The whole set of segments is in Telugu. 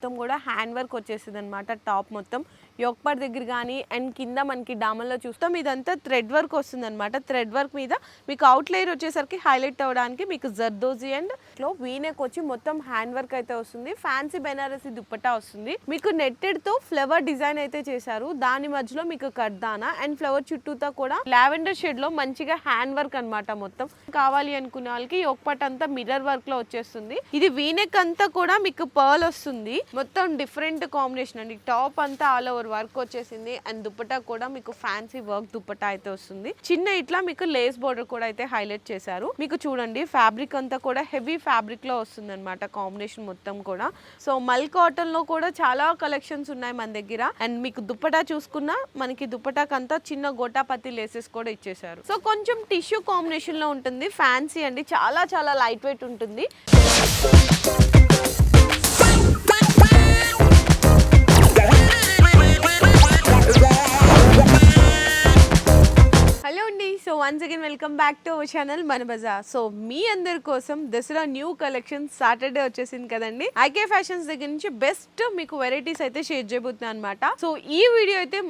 మొత్తం కూడా హ్యాండ్ వర్క్ వచ్చేసింది అనమాట టాప్ మొత్తం. యొక్పర్ దగ్గర కానీ అండ్ కింద మనకి డామల్లో చూస్తాం. ఇదంతా థ్రెడ్ వర్క్ వస్తుంది అనమాట థ్రెడ్ వర్క్ మీద మీకు అవుట్ లేయర్ వచ్చేసరికి హైలైట్ అవ్వడానికి మీకు జర్దోజీ అండ్లో వీనెక్ వచ్చి మొత్తం హ్యాండ్ వర్క్ అయితే వస్తుంది. ఫ్యాన్సీ బెనారసీ దుప్పట్టా వస్తుంది. మీకు నెట్టెడ్తో ఫ్లవర్ డిజైన్ అయితే చేశారు. దాని మధ్యలో మీకు కర్దానా అండ్ ఫ్లవర్ చుట్టూతో కూడా లావెండర్ షేడ్లో మంచిగా హ్యాండ్ వర్క్ అన్నమాట మొత్తం. కావాలి అనుకునే వాళ్ళకి ఒక్కపట్ అంతా మిర్రర్ వర్క్లో వచ్చేస్తుంది. ఇది వీనెక్ అంతా కూడా మీకు పర్ల్ వస్తుంది. మొత్తం డిఫరెంట్ కాంబినేషన్ అండి. టాప్ అంతా ఆల్ ఓవర్ వర్క్ వచ్చేసింది. అండ్ దుప్పటా కూడా మీకు ఫ్యాన్సీ వర్క్ దుప్పటా అయితే వస్తుంది. చిన్న ఇట్లా మీకు లేస్ బోర్డర్ కూడా అయితే హైలైట్ చేశారు. మీకు చూడండి ఫ్యాబ్రిక్ అంతా కూడా హెవీ ఫ్యాబ్రిక్లో వస్తుంది అనమాట కాంబినేషన్ మొత్తం కూడా. సో మల్ కాటన్లో కూడా చాలా కలెక్షన్స్ ఉన్నాయి మన దగ్గర. అండ్ మీకు దుప్పటా చూసుకున్నా మనకి దుప్పటాకి అంతా చిన్న గోటాపత్తి లేసెస్ కూడా ఇచ్చేసారు సో కొంచెం టిష్యూ కాంబినేషన్లో ఉంటుంది. ఫ్యాన్సీ అండి. చాలా చాలా లైట్ వెయిట్ ఉంటుంది. Once again welcome back to our channel మన బజార్ సో మీ అందరి కోసం దసరా న్యూ కలెక్షన్ సాటర్డే వచ్చేసింది కదండి. ఐకే ఫ్యాషన్స్ దగ్గర నుంచి బెస్ట్ మీకు వెరైటీస్ అయితే షేర్ చేయబోతున్నాను అనమాట సో ఈ వీడియో అయితే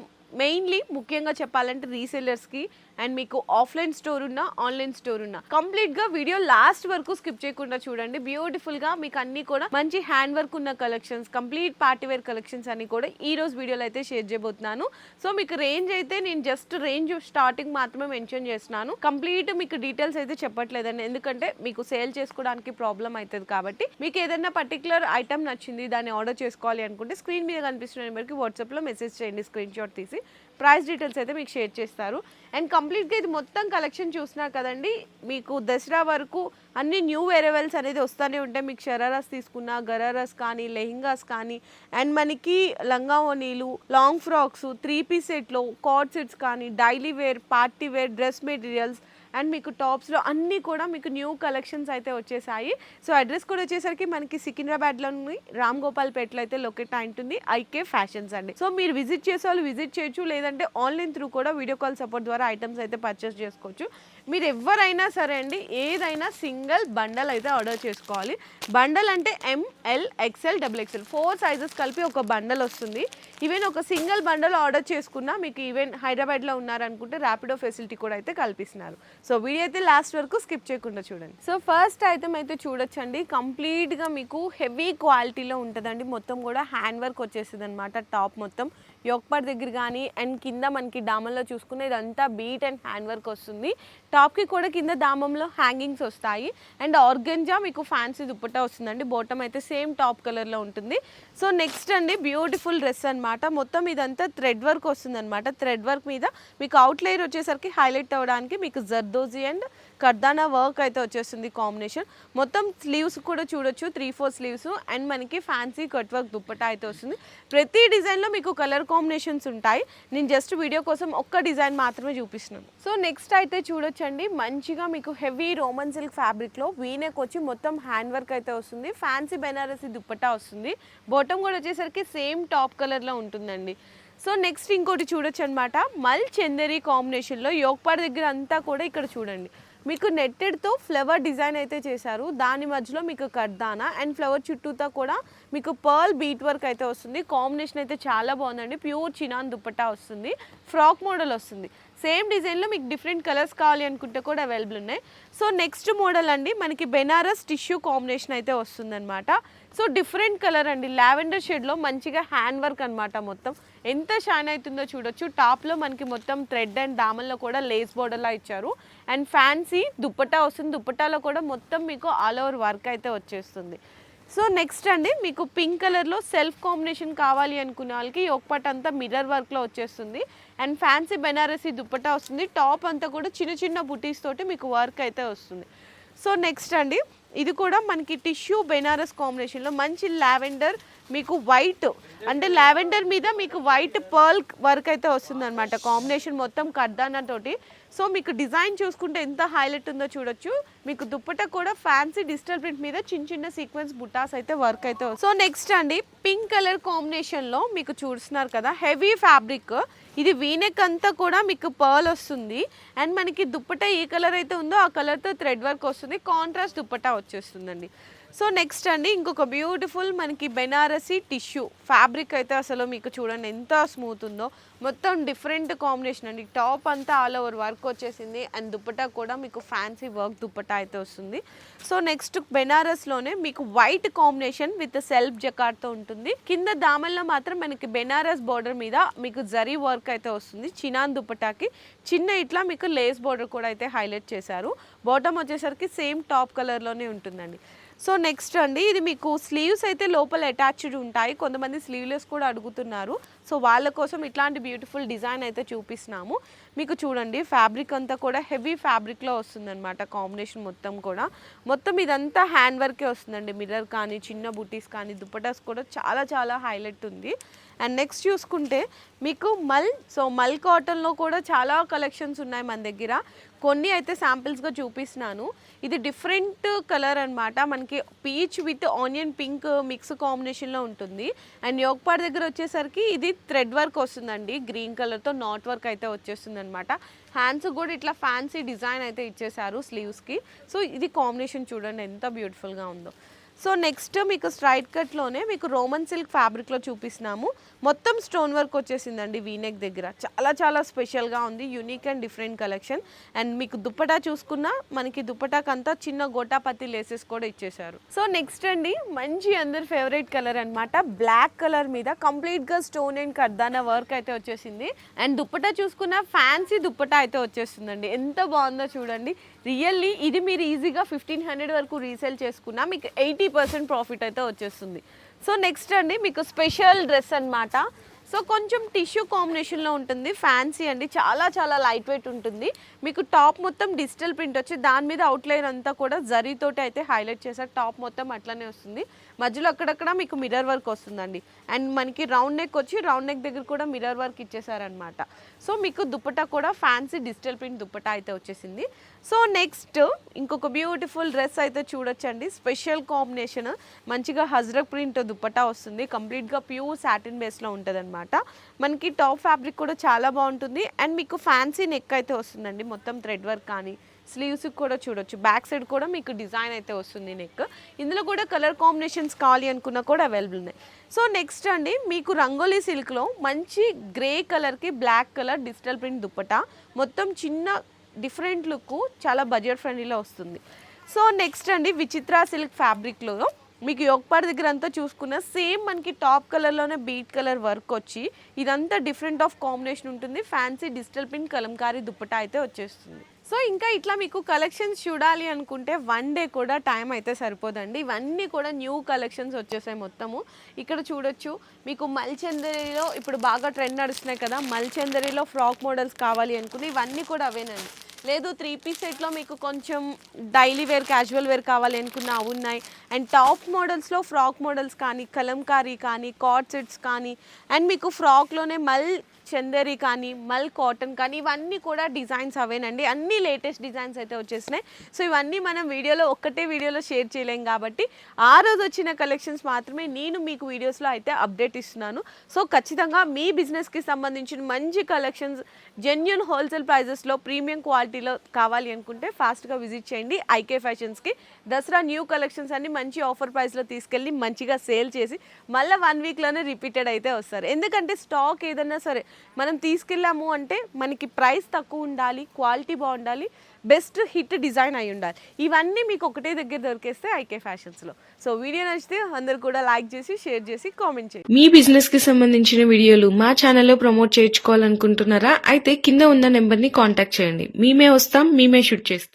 మెయిన్లీ ముఖ్యంగా చెప్పాలంటే రీసెల్లర్స్కి అండ్ మీకు ఆఫ్లైన్ స్టోర్ ఉన్న ఆన్లైన్ స్టోర్ ఉన్న. కంప్లీట్గా వీడియో లాస్ట్ వరకు స్కిప్ చేయకుండా చూడండి. బ్యూటిఫుల్గా మీకు అన్ని కూడా మంచి హ్యాండ్ వర్క్ ఉన్న collections complete party wear collections అన్ని కూడా ఈ రోజు వీడియోలో అయితే షేర్ చేయబోతున్నాను. సో మీకు రేంజ్ అయితే నేను జస్ట్ రేంజ్ స్టార్టింగ్ మాత్రమే మెన్షన్ చేస్తున్నాను. కంప్లీట్ మీకు డీటెయిల్స్ అయితే చెప్పట్లేదండి. ఎందుకంటే మీకు సేల్ చేసుకోవడానికి ప్రాబ్లం అవుతుంది కాబట్టి. మీకు ఏదైనా పర్టికులర్ ఐటమ్ నచ్చింది దాన్ని ఆర్డర్ చేసుకోవాలి అనుకుంటే స్క్రీన్ మీద కనిపిస్తున్న నెంబర్కి వాట్సాప్లో మెసేజ్ చేయండి స్క్రీన్ షాట్ తీసి. ప్రైస్ డీటెయిల్స్ అయితే మీకు షేర్ చేస్తారు. అండ్ కంప్లీట్గా ఇది మొత్తం కలెక్షన్ చూసినా కదండి మీకు దసరా వరకు అన్ని న్యూ వేరేవెల్స్ అనేది వస్తూనే ఉంటాయి. మీకు షరారాస్ తీసుకున్న గరారాస్ కానీ లెహింగాస్ కానీ అండ్ మనకి లంగా ఓనీలు లాంగ్ ఫ్రాక్స్ త్రీ పీస్ సెట్లో కార్డ్ సెట్స్ కానీ daily wear party wear dress materials and మీకు టాప్స్లో అన్నీ కూడా మీకు న్యూ కలెక్షన్స్ అయితే వచ్చేసాయి. సో అడ్రస్ కూడా వచ్చేసరికి మనకి సికింద్రాబాద్లోని రామ్ గోపాల్పేటలో అయితే లొకేట్ అయి ఉంటుంది. ఐకే ఫ్యాషన్స్ అండి. సో మీరు విజిట్ చేసే వాళ్ళు విజిట్ చేయొచ్చు లేదంటే ఆన్లైన్ త్రూ కూడా వీడియో కాల్ సపోర్ట్ ద్వారా ఐటమ్స్ అయితే పర్చేస్ చేసుకోవచ్చు. మీరు ఎవరైనా సరే అండి ఏదైనా సింగిల్ బండల్ అయితే ఆర్డర్ చేసుకోవాలి. బండల్ అంటే M L XL double XL four sizes కలిపి ఒక బండల్ వస్తుంది. ఈవెన్ ఒక సింగిల్ బండల్ ఆర్డర్ చేసుకున్నా మీకు ఈవెన్ హైదరాబాద్లో ఉన్నారనుకుంటే ర్యాపిడో ఫెసిలిటీ కూడా అయితే కల్పిస్తున్నారు. సో వీడియో అయితే లాస్ట్ వరకు స్కిప్ చేయకుండా చూడండి. సో ఫస్ట్ ఐటమ్ అయితే చూడొచ్చండి. కంప్లీట్గా మీకు హెవీ క్వాలిటీలో ఉంటుందండి. మొత్తం కూడా హ్యాండ్ వర్క్ వచ్చేస్తుంది అనమాట టాప్ మొత్తం. యోక్పాడ్ దగ్గర కానీ అండ్ కింద మనకి డామంలో చూసుకునే ఇదంతా బీట్ అండ్ హ్యాండ్ వర్క్ వస్తుంది. టాప్కి కూడా కింద దామంలో హ్యాంగింగ్స్ వస్తాయి. అండ్ ఆర్గంజా మీకు ఫ్యాన్సీ దుప్పట్టా వస్తుందండి. బాటమ్ అయితే సేమ్ టాప్ కలర్లో ఉంటుంది. సో నెక్స్ట్ అండి బ్యూటిఫుల్ డ్రెస్ అనమాట మొత్తం ఇదంతా థ్రెడ్ వర్క్ వస్తుందన్నమాట. థ్రెడ్ వర్క్ మీద మీకు అవుట్ లేయర్ వచ్చేసరికి హైలైట్ అవ్వడానికి మీకు జర్దోజీ అండ్ కర్దానా వర్క్ అయితే వచ్చేస్తుంది కాంబినేషన్. మొత్తం స్లీవ్స్ కూడా చూడొచ్చు త్రీ ఫోర్ స్లీవ్స్ అండ్ మనకి ఫ్యాన్సీ కట్ వర్క్ దుప్పటా అయితే వస్తుంది. ప్రతి డిజైన్లో మీకు కలర్ కాంబినేషన్స్ ఉంటాయి. నేను జస్ట్ వీడియో కోసం ఒక్క డిజైన్ మాత్రమే చూపిస్తున్నాను. సో నెక్స్ట్ అయితే చూడొచ్చండి. మంచిగా మీకు హెవీ రోమన్ సిల్క్ ఫ్యాబ్రిక్లో వీనెక్ వచ్చి మొత్తం హ్యాండ్ వర్క్ అయితే వస్తుంది. ఫ్యాన్సీ బెనారసీ దుప్పటా వస్తుంది. బాటమ్ కూడా వచ్చేసరికి సేమ్ టాప్ కలర్లో ఉంటుందండి. సో నెక్స్ట్ ఇంకోటి చూడొచ్చు అనమాట మల్ చందేరి కాంబినేషన్లో యోగపాడ్ దగ్గర అంతా కూడా ఇక్కడ చూడండి. మీకు నెట్టెడ్తో ఫ్లవర్ డిజైన్ అయితే చేశారు. దాని మధ్యలో మీకు కర్దానా అండ్ ఫ్లవర్ చుట్టూతో కూడా మీకు పర్ల్ బీట్ వర్క్ అయితే వస్తుంది. కాంబినేషన్ అయితే చాలా బాగుందండి. ప్యూర్ చినాన్ దుప్పట్టా వస్తుంది. ఫ్రాక్ మోడల్ వస్తుంది. సేమ్ డిజైన్లో మీకు డిఫరెంట్ కలర్స్ కావాలి అనుకుంటే కూడా అవైలబుల్ ఉన్నాయి. సో నెక్స్ట్ మోడల్ అండి మనకి బెనారస్ టిష్యూ కాంబినేషన్ అయితే వస్తుందన్నమాట. సో డిఫరెంట్ కలర్ అండి. లావెండర్ షేడ్లో మంచిగా హ్యాండ్ వర్క్ అనమాట మొత్తం. ఎంత షైన్ అవుతుందో చూడొచ్చు. టాప్లో మనకి మొత్తం థ్రెడ్ అండ్ దామల్లో కూడా లేస్ బోర్డర్లా ఇచ్చారు. అండ్ ఫ్యాన్సీ దుప్పటా వస్తుంది. దుప్పటాలో కూడా మొత్తం మీకు ఆల్ ఓవర్ వర్క్ అయితే వచ్చేస్తుంది. సో నెక్స్ట్ అండి మీకు పింక్ కలర్లో సెల్ఫ్ కాంబినేషన్ కావాలి అనుకునే వాళ్ళకి ఒకపట్ అంతా మిర్రర్ వర్క్లో వచ్చేస్తుంది. అండ్ ఫ్యాన్సీ బెనారసీ దుప్పటా వస్తుంది. టాప్ అంతా కూడా చిన్న చిన్న బుటీస్ తోటి మీకు వర్క్ అయితే వస్తుంది. సో నెక్స్ట్ అండి ఇది కూడా మనకి టిష్యూ బెనారస్ కాంబినేషన్లో మంచి లావెండర్ మీకు వైట్ అంటే లావెండర్ మీద మీకు వైట్ పర్ల్ వర్క్ అయితే వస్తుంది అనమాట కాంబినేషన్ మొత్తం కర్దానా తోటి. సో మీకు డిజైన్ చూసుకుంటే ఎంత హైలైట్ ఉందో చూడొచ్చు. మీకు దుప్పట కూడా ఫ్యాన్సీ డిజిటల్ ప్రింట్ మీద చిన్న చిన్న సీక్వెన్స్ బుటాస్ అయితే వర్క్ అయితే సో నెక్స్ట్ అండి పింక్ కలర్ కాంబినేషన్లో మీకు చూస్తున్నారు కదా హెవీ ఫ్యాబ్రిక్ ఇది వీనెక్ అంతా కూడా మీకు పర్ల్ వస్తుంది. అండ్ మనకి దుప్పట ఏ కలర్ అయితే ఉందో ఆ కలర్తో థ్రెడ్ వర్క్ వస్తుంది. కాంట్రాస్ట్ దుప్పట వచ్చేస్తుందండి. సో నెక్స్ట్ అండి ఇంకొక బ్యూటిఫుల్ మనకి బెనారసి టిష్యూ. ఫ్యాబ్రిక్ అయితే అసలు మీకు చూడండి ఎంత స్మూత్ ఉందో. మొత్తం డిఫరెంట్ కాంబినేషన్ అండి. టాప్ అంతా ఆల్ ఓవర్ వర్క్ వచ్చేసింది. అండ్ దుప్పటా కూడా మీకు ఫ్యాన్సీ వర్క్ దుప్పటా అయితే వస్తుంది. సో నెక్స్ట్ బెనారస్లోనే మీకు వైట్ కాంబినేషన్ విత్ సెల్ఫ్ జకార్తో ఉంటుంది. కింద దామల్లో మాత్రం మనకి బెనారస్ బార్డర్ మీద మీకు జరీ వర్క్ అయితే వస్తుంది. చినాన్ దుప్పటాకి చిన్న ఇట్లా మీకు లేస్ బార్డర్ కూడా అయితే హైలైట్ చేశారు. బాటమ్ వచ్చేసరికి సేమ్ టాప్ కలర్లోనే ఉంటుందండి. సో నెక్స్ట్ అండి ఇది మీకు స్లీవ్స్ అయితే లోపల అటాచ్డ్ ఉంటాయి. కొంతమంది స్లీవ్లెస్ కూడా అడుగుతున్నారు. సో వాళ్ళ కోసం ఇట్లాంటి బ్యూటిఫుల్ డిజైన్ అయితే చూపిస్తున్నాము. మీకు చూడండి ఫ్యాబ్రిక్ అంతా కూడా హెవీ ఫ్యాబ్రిక్లో వస్తుందన్నమాట కాంబినేషన్ మొత్తం కూడా. మొత్తం ఇదంతా హ్యాండ్ వర్కే వస్తుందండి. మిర్రర్ కానీ చిన్న బుటీస్ కానీ దుప్పటాస్ కూడా చాలా చాలా హైలైట్ ఉంది. అండ్ నెక్స్ట్ చూసుకుంటే మీకు మల్ సో మల్ కాటన్లో కూడా చాలా కలెక్షన్స్ ఉన్నాయి మన దగ్గర. కొన్ని అయితే శాంపిల్స్గా చూపిస్తున్నాను. ఇది డిఫరెంట్ కలర్ అనమాట మనకి peach with onion pink mix కాంబినేషన్లో ఉంటుంది. అండ్ యోగపాడ్ దగ్గర వచ్చేసరికి ఇది థ్రెడ్ వర్క్ వస్తుందండి. గ్రీన్ కలర్తో నాట్ వర్క్ అయితే వచ్చేస్తుంది అనమాట హ్యాండ్స్ కూడా ఇట్లా ఫ్యాన్సీ డిజైన్ అయితే ఇచ్చేసారు స్లీవ్స్కి సో ఇది కాంబినేషన్ చూడండి ఎంత బ్యూటిఫుల్గా ఉందో. సో నెక్స్ట్ మీకు స్ట్రైట్ కట్లోనే మీకు రోమన్ సిల్క్ ఫ్యాబ్రిక్లో చూపిస్తున్నాము. మొత్తం స్టోన్ వర్క్ వచ్చేసిందండి వీనెక్ దగ్గర. చాలా చాలా స్పెషల్గా ఉంది. Unique and different collection and మీకు దుప్పటా చూసుకున్నా మనకి దుప్పటాకంతా చిన్న గోటాపత్తి లేసెస్ కూడా ఇచ్చేసారు సో నెక్స్ట్ అండి మంచి అందరి ఫేవరెట్ కలర్ అన్నమాట. బ్లాక్ కలర్ మీద కంప్లీట్గా స్టోన్ అండ్ కర్దానా వర్క్ అయితే వచ్చేసింది. అండ్ దుప్పటా చూసుకున్న ఫ్యాన్సీ దుప్పటా అయితే వచ్చేస్తుందండి. ఎంత బాగుందో చూడండి. రియల్లీ ఇది మీరు ఈజీగా ఫిఫ్టీన్ హండ్రెడ్ వరకు రీసేల్ చేసుకున్నా మీకు ఎయిటీ పర్సెంట్ ప్రాఫిట్ అయితే వచ్చేస్తుంది. సో నెక్స్ట్ అండి మీకు స్పెషల్ డ్రెస్ అన్నమాట. సో కొంచెం టిష్యూ కాంబినేషన్లో ఉంటుంది ఫ్యాన్సీ అండి చాలా చాలా లైట్ వెయిట్ ఉంటుంది. మీకు టాప్ మొత్తం డిజిటల్ ప్రింట్ వచ్చి దాని మీద అవుట్లైన్ అంతా కూడా జరీతోటి అయితే హైలైట్ చేశారు టాప్ మొత్తం అట్లనే వస్తుంది. మధ్యలో అక్కడక్కడ మీకు మిర్రర్ వర్క్ వస్తుందండి. అండ్ మనకి రౌండ్ నెక్ వచ్చి రౌండ్ నెక్ దగ్గర కూడా మిర్రర్ వర్క్ ఇచ్చేసారనమాట సో మీకు దుప్పటా కూడా ఫ్యాన్సీ డిజిటల్ ప్రింట్ దుప్పటా అయితే వచ్చేసింది. సో నెక్స్ట్ ఇంకొక బ్యూటిఫుల్ డ్రెస్ అయితే చూడొచ్చండి. స్పెషల్ కాంబినేషన్ మంచిగా హజ్రక్ ప్రింట్ దుప్పటా వస్తుంది. కంప్లీట్గా ప్యూర్ సాటిన్ బేస్లో ఉంటుంది అనమాట మనకి టాప్ ఫ్యాబ్రిక్ కూడా చాలా బాగుంటుంది. అండ్ మీకు ఫ్యాన్సీ నెక్ అయితే వస్తుందండి. మొత్తం థ్రెడ్ వర్క్ కానీ స్లీవ్స్కి కూడా చూడొచ్చు. బ్యాక్ సైడ్ కూడా మీకు డిజైన్ అయితే వస్తుంది నెక్. ఇందులో కూడా కలర్ కాంబినేషన్స్ కావాలి అనుకున్నా కూడా అవైలబుల్ ఉన్నాయి. సో నెక్స్ట్ అండి మీకు రంగోలీ సిల్క్లో మంచి గ్రే కలర్కి black colour digital print dupatta. మొత్తం చిన్న డిఫరెంట్ లుక్ చాలా బడ్జెట్ ఫ్రెండ్లీలో వస్తుంది. సో నెక్స్ట్ అండి విచిత్ర సిల్క్ ఫ్యాబ్రిక్లో మీకు యోగపాడ్ దగ్గర అంతా చూసుకున్న సేమ్ మనకి టాప్ కలర్లోనే బీట్ కలర్ వర్క్ వచ్చి ఇదంతా డిఫరెంట్ ఆఫ్ కాంబినేషన్ ఉంటుంది. Fancy digital print kalamkari dupatta అయితే వచ్చేస్తుంది. సో ఇంకా ఇట్లా మీకు కలెక్షన్స్ చూడాలి అనుకుంటే వన్ డే కూడా టైం అయితే సరిపోదండి. ఇవన్నీ కూడా న్యూ కలెక్షన్స్ వచ్చేసాయి మొత్తము. ఇక్కడ చూడొచ్చు మీకు మల్చందరిలో ఇప్పుడు బాగా ట్రెండ్ నడుస్తున్నాయి కదా మల్చందరిలో ఫ్రాక్ మోడల్స్ కావాలి అనుకుంటే ఇవన్నీ కూడా అవేనండి. లేదు త్రీ పీస్ సెట్లో మీకు కొంచెం డైలీ వేర్ క్యాజువల్ వేర్ కావాలి అనుకున్న అవి ఉన్నాయి. అండ్ టాప్ మోడల్స్లో ఫ్రాక్ మోడల్స్ కానీ కలంకారీ కానీ కార్డ్ సెట్స్ కానీ అండ్ మీకు ఫ్రాక్లోనే మల్ చందేరి కానీ మల్ కాటన్ కానీ ఇవన్నీ కూడా డిజైన్స్ అవేనండి. అన్ని లేటెస్ట్ డిజైన్స్ అయితే వచ్చేసినాయి. సో ఇవన్నీ మనం వీడియోలో ఒక్కటే వీడియోలో షేర్ చేయలేం కాబట్టి ఆ రోజు వచ్చిన కలెక్షన్స్ మాత్రమే నేను మీకు వీడియోస్లో అయితే అప్డేట్ ఇస్తున్నాను. సో ఖచ్చితంగా మీ బిజినెస్కి సంబంధించిన మంచి కలెక్షన్స్ జెన్యున్ హోల్సేల్ ప్రైజెస్లో ప్రీమియం క్వాలిటీలో కావాలి అనుకుంటే ఫాస్ట్గా విజిట్ చేయండి. ఐకే ఫ్యాషన్స్కి దసరా న్యూ కలెక్షన్స్ అన్ని మంచి ఆఫర్ ప్రైస్లో తీసుకెళ్ళి మంచిగా సేల్ చేసి మళ్ళీ వన్ వీక్లోనే రిపీటెడ్ అయితే వస్తారు. ఎందుకంటే స్టాక్ ఏదన్నా సరే మనం తీసుకెళ్ళాము అంటే మనకి ప్రైస్ తక్కువ ఉండాలి క్వాలిటీ బాగుండాలి బెస్ట్ హిట్ డిజైన్ అయి ఉండాలి. ఇవన్నీ మీకు ఒకటే దగ్గర దొరికేస్తే ఐకే ఫ్యాషన్స్లో సో వీడియో నచ్చితే అందరు కూడా లైక్ చేసి షేర్ చేసి కామెంట్ చేయండి. మీ బిజినెస్కి సంబంధించిన వీడియోలు మా ఛానల్లో ప్రమోట్ చేయించుకోవాలనుకుంటున్నారా? అయితే కింద ఉన్న నెంబర్ని కాంటాక్ట్ చేయండి. మేమే వస్తాం మేమే షూట్ చేస్తాం.